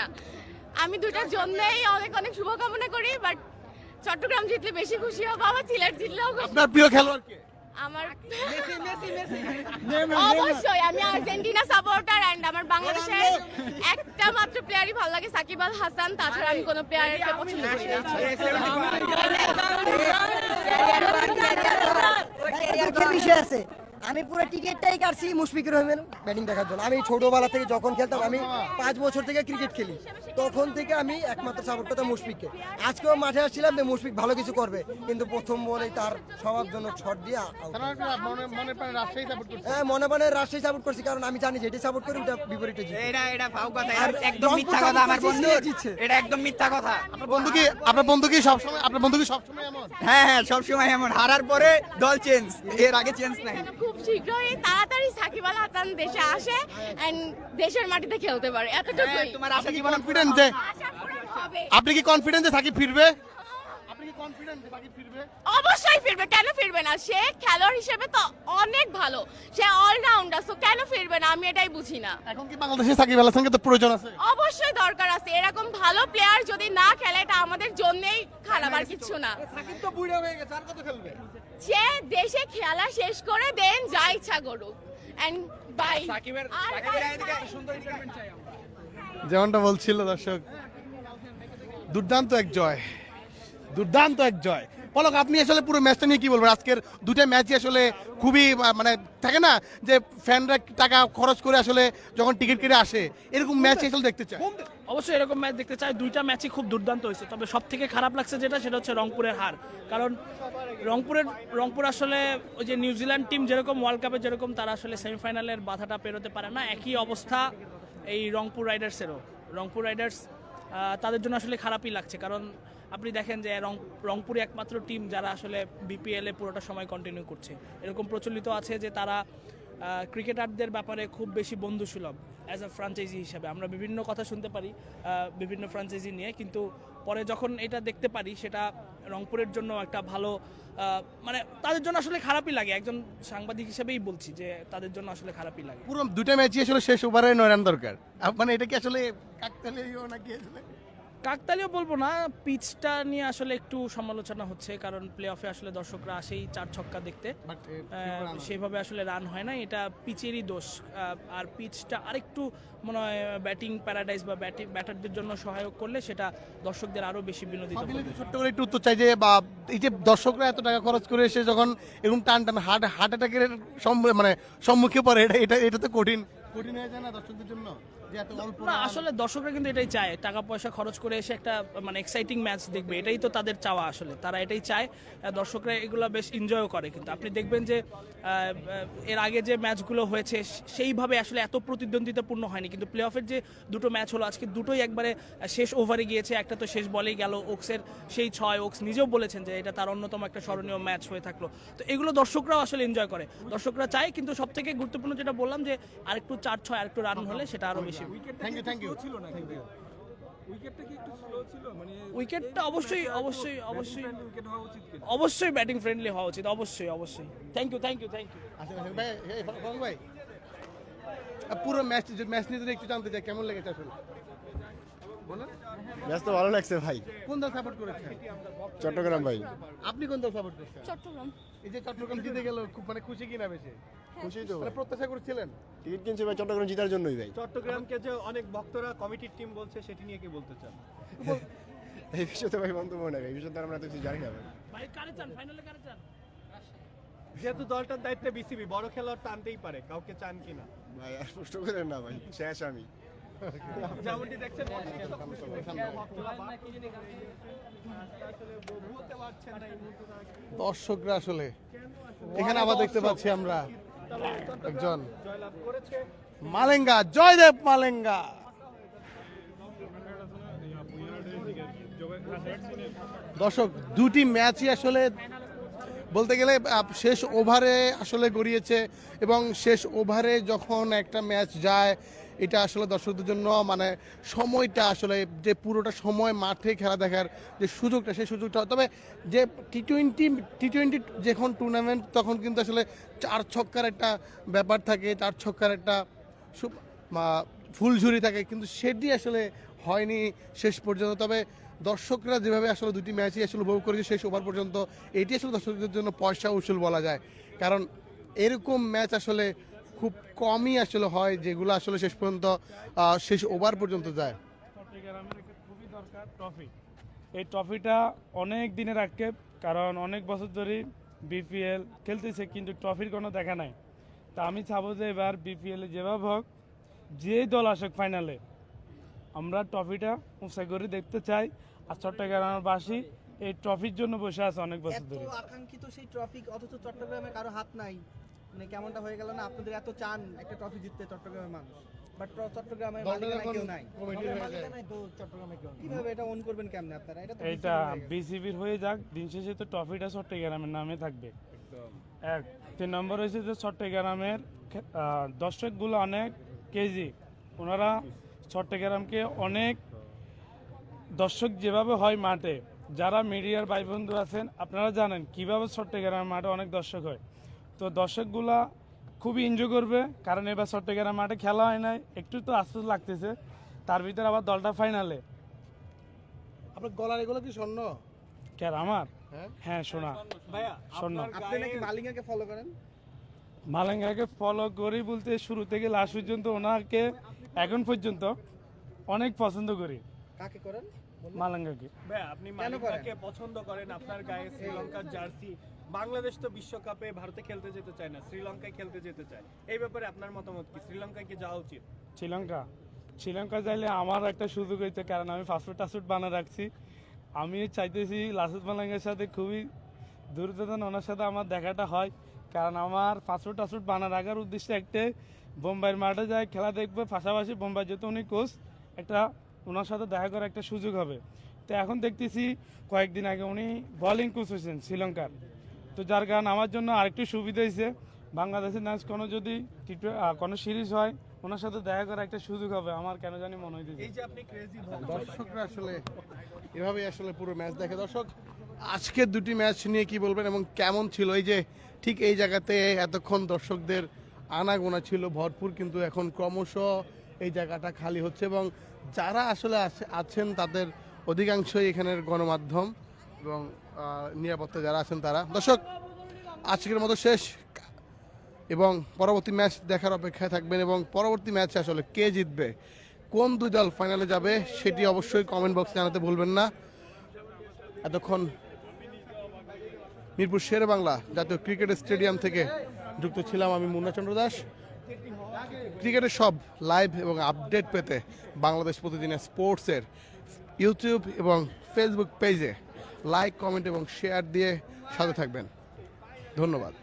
না। আমি দুটার জন্যই অনেক অনেক শুভকামনা করি বাট চট্টগ্রাম জিতলে বেশি খুশি হব আমার সিলেট জিতলেও আপনার প্রিয় খেলোয়াড় কে আমার অবশ্যই আমি আর্জেন্টিনা সাপোর্টার এন্ড আমার বাংলাদেশের একটা মাত্র প্লেয়ারই ভালো লাগে সাকিব আল হাসান তাছাড়া আমি কোনো প্লেয়ারকে পছন্দ করি না। আছে। আমি পুরো টিকিটটাই কাটছি মুশফিকুর রহমান ব্যাটিং দেখার জন্য। আমি ছোটবেলা থেকে যখন খেলতাম আমি পাঁচ বছর থেকে ক্রিকেট খেলি। তখন থেকে আমি একমাত্র সাপোর্ট করতাম মুশফিককে। আজকেও মাঠে আসছিলাম যে মুশফিক ভালো কিছু করবে কিন্তু প্রথম বলেই তার স্বভাবজনক শট দিয়ে out। মনে মনে প্রাণে রাজশাহী সাপোর্ট হ্যাঁ মনে মনে রাজশাহী সাপোর্ট করছি কারণ আমি জানি যেটি সাপোর্ট করি ওটা বিপরীতে এটা এটা ফাউ কথা একদম মিথ্যা কথা আমার বন্ধু জিতছে। এটা একদম মিথ্যা কথা। আপনার বন্ধু কি আপনার বন্ধু কি সবসময় আপনার বন্ধু কি সবসময় এমন? হ্যাঁ হ্যাঁ সবসময় এমন হারার পরে দল চেঞ্জ এর আগে চেঞ্জ নাই। শীঘ্রই তাড়াতাড়ি সাকিব আল হাসান দেশে আসে এন্ড দেশের মাটিতে খেলতে পারে। হ্যাঁ, এতটুকুই তোমার আশা আপনি কি কনফিডেন্স যে আপনি কি কনফিডেন্সে যে সাকিব ফিরবে? অবশ্যই ফিরবে কেন ফিরবে না? সে খেলোয়াড় হিসেবে তো অনেক ভালো। সে অলরাউন্ডার তো কেন ফিরবে না? আমি এটাই বুঝি না। এখন কি বাংলাদেশে সাকিব আল হাসানকে তো প্রয়োজন আছে? অবশ্যই দরকার আছে। এরকম ভালো প্লেয়ার যদি না খেলে এটা আমাদের জন্যই খারাপ আর কিছু না। সাকিব তো বুড়া হয়ে গেছে আর কত খেলবে? সে দেশে খেলা শেষ করে দেন যা ইচ্ছা করুক। এন্ড বাই সাকিবের আর সাকিবের. সুন্দর রিটায়ারমেন্ট চাই আমরা। যেমনটা বলছিল দর্শক দুর্দান্ত এক জয়। দুর্দান্ত এক জয়। পলক আপনি আসলে পুরো ম্যাচটা নিয়ে কি বলবেন? আজকের দুটো ম্যাচই আসলে খুবই মানে থাকে না যে ফ্যানরা টাকা খরচ করে আসলে যখন টিকিট কেটে আসে এরকম ম্যাচ আসলে দেখতে চায়। অবশ্যই এরকম ম্যাচ দেখতে চাই দুইটা ম্যাচই খুব দুর্দান্ত হয়েছে। তবে সব থেকে খারাপ লাগছে যেটা সেটা হচ্ছে রংপুরের হার। কারণ রংপুরের রংপুর আসলে ওই যে নিউজিল্যান্ড টিম যেরকম ওয়ার্ল্ড কাপে যেরকম তারা আসলে সেমিফাইনালের বাধাটা পেরোতে পারে না। একই অবস্থা এই রংপুর রাইডার্সেরও রংপুর রাইডার্স তাদের জন্য আসলে খারাপই লাগছে। কারণ আপনি দেখেন যে রং রংপুরে একমাত্র টিম যারা আসলে বিপিএলে পুরোটা সময় কন্টিনিউ করছে। এরকম প্রচলিত আছে যে তারা ক্রিকেটারদের ব্যাপারে খুব বেশি বন্ধুসুলভ অ্যাজ আ ফ্রাঞ্চাইজি হিসাবে। আমরা বিভিন্ন কথা শুনতে পারি বিভিন্ন ফ্রাঞ্চাইজি নিয়ে, কিন্তু পরে যখন এটা দেখতে পারি, সেটা রংপুরের জন্য একটা ভালো মানে তাদের জন্য আসলে খারাপই লাগে। একজন সাংবাদিক হিসেবেই বলছি যে তাদের জন্য আসলে খারাপই লাগে। পুরো দুটো ম্যাচই আসলে শেষ ওভারে নয় রান দরকার মানে এটা কি আসলে কাকতালীয় নাকি আসলে? কাকতালীয় বলব না পিচটা নিয়ে আসলে একটু সমালোচনা হচ্ছে কারণ প্লে অফে আসলে দর্শকরা আসেই চার ছক্কা দেখতে। সেভাবে আসলে রান হয় না এটা পিচেরই দোষ। আর পিচটা আরেকটু মনে হয় ব্যাটিং প্যারাডাইজ বা ব্যাটিং ব্যাটারদের জন্য সহায়ক করলে সেটা দর্শকদের আরও বেশি বিনোদিত ছোট্ট করে একটু উত্তর চাই যে বা এই যে দর্শকরা এত টাকা খরচ করে এসে যখন এরকম টান টান হার্ট হার্ট অ্যাটাকের মানে সম্মুখে পড়ে এটা এটা এটা তো কঠিন কঠিন হয়ে যায় না দর্শকদের জন্য? না আসলে দর্শকরা কিন্তু এটাই চায় টাকা পয়সা খরচ করে এসে একটা মানে এক্সাইটিং ম্যাচ দেখবে। এটাই তো তাদের চাওয়া আসলে তারা এটাই চায়। দর্শকরা এগুলো বেশ এনজয়ও করে কিন্তু। আপনি দেখবেন যে এর আগে যে ম্যাচগুলো হয়েছে সেইভাবে আসলে এত প্রতিদ্বন্দ্বিতাপূর্ণ হয়নি। কিন্তু প্লে অফের যে দুটো ম্যাচ হলো আজকে দুটোই একবারে শেষ ওভারে গিয়েছে। একটা তো শেষ বলেই গেল ওক্সের সেই ছয় ওক্স নিজেও বলেছেন যে এটা তার অন্যতম একটা স্মরণীয় ম্যাচ হয়ে থাকল। তো এগুলো দর্শকরাও আসলে এনজয় করে। দর্শকরা চায় কিন্তু সবথেকে গুরুত্বপূর্ণ যেটা বললাম যে আরেকটু চার ছয় আরেকটু রান হলে সেটা আরও বেশি থ্যাংক ইউ থ্যাংক ইউ ছিল না কিন্তু উইকেটটা কি একটু স্লো ছিল? মানে উইকেটটা অবশ্যই অবশ্যই অবশ্যই। উইকেট হওয়া উচিত কিনা? অবশ্যই ব্যাটিং ফ্রেন্ডলি হওয়া উচিত অবশ্যই অবশ্যই। Thank you thank you thank you ভাই ভাই। পুরো ম্যাচ ম্যাচ নিয়ে যদি একটু জানতে চাই কেমন লেগেছে আসলে? ম্যাচ তো ভালো লাগছে ভাই। কোন দল সাপোর্ট করেছেন? চট্টগ্রাম ভাই। আপনি কোন দল সাপোর্ট করছেন? চট্টগ্রাম। এই যে চট্টগ্রাম জিতে গেল খুব মানে খুশি কিনা বেশি? খুশি তো। মানে প্রত্যাশা করছিলেন। টিকিট কিনছে ভাই চট্টগ্রাম জিতার জন্যই ভাই চট্টগ্রামকে যে অনেক ভক্তরা কমিটির টিম বলছে সেটি নিয়ে কি বলতে চান? এই বিষয়ে তো ভাই মন্তব্য নাই এই বিষয়ে তো আমরা তো কিছু জানি না ভাই। ভাই কারে চান? ফাইনালে কারে চান? যেহেতু দলটার দায়িত্বে বিসিবি বড় খেলোয়াড় টানতেই পারে কাউকে চান কিনা ভাই আর করেন না ভাই শেষ আমি। যেমনটি দেখছেন তারা কি দর্শকরা আসলে? এখানে আবার দেখতে পাচ্ছি আমরা। একজন। মালেঙ্গা, জয়দেব মালেঙ্গা। দর্শক, দুটি ম্যাচই আসলে বলতে গেলে শেষ ওভারে আসলে গড়িয়েছে এবং শেষ ওভারে যখন একটা ম্যাচ যায় এটা আসলে দর্শকদের জন্য মানে সময়টা আসলে যে পুরোটা সময় মাঠে খেলা দেখার যে সুযোগটা, সেই সুযোগটা। তবে যে টি টোয়েন্টি টি টোয়েন্টি যখন টুর্নামেন্ট তখন কিন্তু আসলে চার ছক্কার একটা ব্যাপার থাকে, চার ছক্কার একটা ফুলঝুরি থাকে, কিন্তু সেটি আসলে হয়নি শেষ পর্যন্ত। তবে দর্শকরা যেভাবে আসলে দুটি ম্যাচই আসলে উপভোগ করেছে শেষ ওভার পর্যন্ত, এটি আসলে দর্শকদের জন্য পয়সা উসুল বলা যায়। কারণ এরকম ম্যাচ আসলে খুব কমই আসলে হয় যেগুলো আসলে শেষ পর্যন্ত শেষ ওভার পর্যন্ত যায়। খুবই দরকার ট্রফি এই ট্রফিটা অনেক দিনের আক্ষেপ কারণ অনেক বছর ধরে বিপিএল খেলতেছে কিন্তু ট্রফির কোনো দেখা নাই। তা আমি চাবো যে এবার বিপিএল যেভাবে হোক যেই দল আসুক ফাইনালে আমরা ট্রফিটা উঁচা করে দেখতে চাই। আর চট্টগ্রামের বাসী এই ট্রফির জন্য বসে আছে অনেক বছর ধরে। আকাঙ্ক্ষিত সেই ট্রফি অথচ চট্টগ্রামে কারও হাত নাই। মানে কেমনটা হয়ে গেল না আপনাদের এত চান একটা ট্রফি জিততে চট্টগ্রামের মানুষ? বাট চট্টগ্রামের দলটা মালিকানায় যখন কেউ নাই। কমিটির যায়। মালিকানায় তো চট্টগ্রামে কেউ নেই। কীভাবে এটা অন করবেন কেমনে আপনারা? এটা তো এইটা BCB গেছে। বিসিবির হয়ে যাক দিন শেষে তো ট্রফিটা চট্টগ্রামের নামে থাকবে। এক তিন নম্বর হয়েছে যে চট্টগ্রামের দর্শকগুলো অনেক কেজি। ওনারা চট্টগ্রামকে অনেক দর্শক যেভাবে হয় মাঠে যারা মিডিয়ার ভাই বন্ধু আছেন আপনারা জানেন কীভাবে চট্টগ্রামের মাঠে অনেক দর্শক হয়। তো দর্শকগুলা খুবই এনজয় করবে কারণ এবার চট্টগ্রাম মাঠে খেলা হয় নাই একটু তো আশ্চর্য লাগতেছে। তার ভিতরে আবার দলটা ফাইনালে আপনার গলার এগুলো কি স্বর্ণ? কেন আমার? হ্যাঁ। হ্যাঁ শোনা ভাইয়া শোন আপনি নাকি মালিকাকে ফলো করেন? মালাঙ্গাকে ফলো করি বলতে শুরু থেকে লাস্ট পর্যন্ত ওনাকে এখন পর্যন্ত অনেক পছন্দ করি। কাকে করেন? মালাঙ্গাকে। ভাইয়া আপনি? মালিকাকে পছন্দ করেন আপনার গায়ে শ্রীলঙ্কার জার্সি? বাংলাদেশ তো বিশ্বকাপে ভারতে খেলতে যেতে চায় না, শ্রীলঙ্কায় খেলতে যেতে চায়। এই ব্যাপারে আপনার মতামত কি? শ্রীলঙ্কায় কি যাওয়া উচিত? শ্রীলঙ্কা? শ্রীলঙ্কা যাইলে আমার একটা সুযোগ হইতে কারণ আমি পাসপোর্ট টাসপোর্ট বানা রাখছি। আমি চাইতেছি লাসুদ মালাঙ্গের সাথে খুবই দুর্যোধন, ওনার সাথে আমার দেখাটা হয়। কারণ আমার পাসপোর্ট টাসপোর্ট বানা রাখার উদ্দেশ্যে একটা বোম্বাইয়ের মাঠে যায় খেলা দেখবে, পাশাপাশি বোম্বাই যেহেতু উনি কোচ একটা ওনার সাথে দেখা করার একটা সুযোগ হবে। তো এখন দেখতেছি কয়েকদিন আগে উনি বোলিং কোচ হয়েছেন শ্রীলঙ্কার। তো যার কারণে আমার জন্য আরেকটু সুবিধা হয়েছে। বাংলাদেশের ম্যাচ কোনো যদি কোনো সিরিজ হয়, ওনার সাথে দেখা করার একটা সুযোগ হবে। আমার কেন জানি মনে হইতেছে। এই যে আপনি দর্শকরা আসলে এভাবেই আসলে পুরো ম্যাচ দেখে। দর্শক আজকের দুটি ম্যাচ নিয়ে কি বলবেন এবং কেমন ছিল? এই যে ঠিক এই জায়গাতে এতক্ষণ দর্শকদের আনাগোনা ছিল ভরপুর, কিন্তু এখন ক্রমশ এই জায়গাটা খালি হচ্ছে এবং যারা আসলে আছেন তাদের অধিকাংশই এখানের গণমাধ্যম। এবং নিরাপত্তা যারা আছেন তারা। দর্শক, আজকের মতো শেষ। এবং পরবর্তী ম্যাচ দেখার অপেক্ষায় থাকবেন এবং পরবর্তী ম্যাচে আসলে কে জিতবে, কোন দুই দল ফাইনালে যাবে, সেটি অবশ্যই কমেন্ট বক্সে জানাতে ভুলবেন না। এতক্ষণ মিরপুর শের বাংলা জাতীয় ক্রিকেট স্টেডিয়াম থেকে যুক্ত ছিলাম আমি মুন্নাচন্দ্র দাস। ক্রিকেটের সব লাইভ এবং আপডেট পেতে বাংলাদেশ প্রতিদিনের স্পোর্টসের ইউটিউব এবং ফেসবুক পেজে লাইক কমেন্ট এবং শেয়ার দিয়ে সাথে থাকবেন ধন্যবাদ